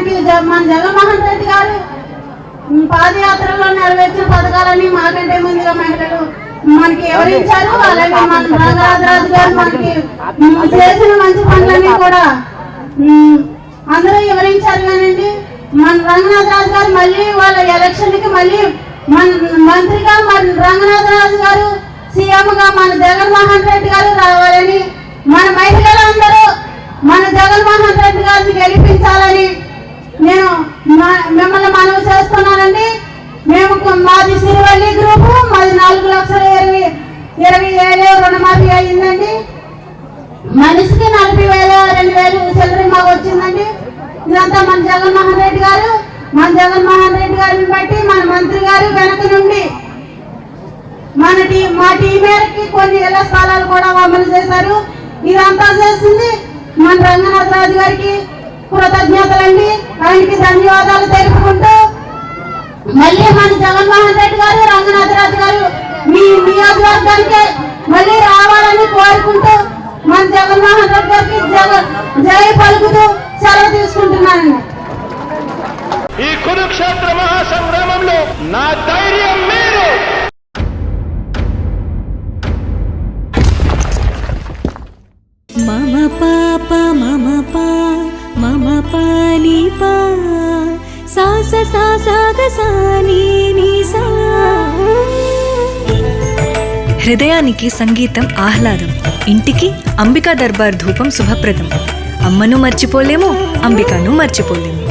జ- మన జగన్మోహన్ రెడ్డి గారు పాదయాత్రలో నెరవేర్చిన పథకాలన్నీ మాకంటే ముందుగా మహిళలు మనకి ఎవరిచ్చారు అలాగే మన రంగరాజరాజు గారు మనకి చేసిన మంచి పనులన్నీ కూడా అందరూ వివరించారు కానండి. మన రంగనాథరాజు గారు మళ్ళీ వాళ్ళ ఎలక్షన్కి మళ్ళీ మన మంత్రిగా మన రంగనాథరాజు గారు సీఎం గా మన జగన్మోహన్ రెడ్డి గారు రావాలని మన మహిళలందరూ మిమ్మల్ని మనవి చేస్తున్నానండి. మేము మాది సిరివల్లి గ్రూపు మాది నాలుగు లక్షల ఇరవై ఇరవై ఏడు రుణమాఫీ అయిందండి మనిషికి నలభై వేల రెండు వేలు సెలరీ మాకు వచ్చిందండి. ఇదంతా మన జగన్మోహన్ రెడ్డి గారు మన జగన్మోహన్ రెడ్డి గారిని బట్టి మన మంత్రి గారు వెనక నుండి మన టీ మా టీ మేరకి కొన్ని ఇళ్ళ స్థలాలు కూడా అమలు చేశారు. ఇదంతా చేసింది మన రంగనాథరాజు గారికి కృతజ్ఞతలండి. ఆయనకి ధన్యవాదాలు తెలుపుకుంటూ మళ్ళీ మన జగన్మోహన్ రెడ్డి గారు రంగనాథరాజు గారు మీ నియోజకవర్గానికి మళ్ళీ రావాలని కోరుకుంటూ మన జగన్మోహన్ రెడ్డి గారికి జగ జై పలుకుతూ సెలవు తీసుకుంటున్నానండి. ఈ కురుక్షేత్ర మహాసంగ్రామంలో నా ధైర్యం మీరు మమ పాని పా సా నీ సా. హృదయానికి సంగీతం ఆహ్లాదం. ఇంటికి అంబికా దర్బార్ ధూపం శుభప్రదం. అమ్మను మర్చిపోలేము అంబికాను మర్చిపోలేము.